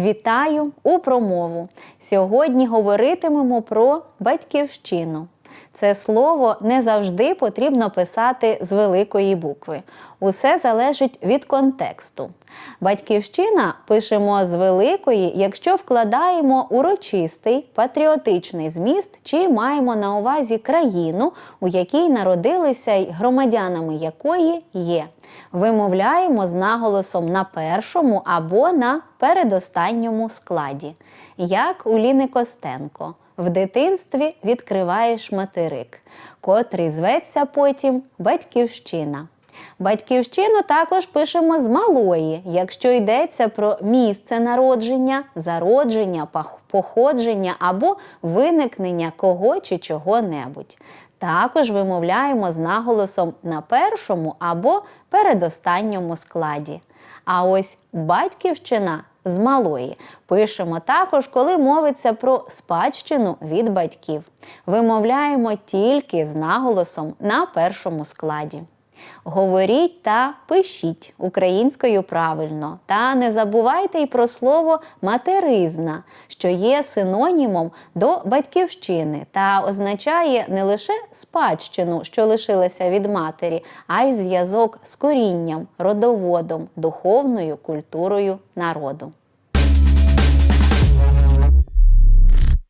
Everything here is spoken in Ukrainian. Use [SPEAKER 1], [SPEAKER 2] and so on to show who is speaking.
[SPEAKER 1] Вітаю у промову. Сьогодні говоритимемо про батьківщину. Це слово не завжди потрібно писати з великої букви. Усе залежить від контексту. Батьківщина пишемо з великої, якщо вкладаємо урочистий патріотичний зміст, чи маємо на увазі країну, у якій народилися й громадянами якої є. Вимовляємо з наголосом на першому або на передостанньому складі, як у Ліни Костенко. В дитинстві відкриваєш материк, котрий зветься потім батьківщина. Батьківщину також пишемо з малої, якщо йдеться про місце народження, зародження, походження або виникнення кого чи чого-небудь. Також вимовляємо з наголосом на першому або передостанньому складі. А ось батьківщина з малої пишемо також, коли мовиться про спадщину від батьків. Вимовляємо тільки з наголосом на першому складі. Говоріть та пишіть українською правильно. Та не забувайте й про слово материзна, що є синонімом до батьківщини та означає не лише спадщину, що лишилася від матері, а й зв'язок з корінням, родоводом, духовною культурою народу.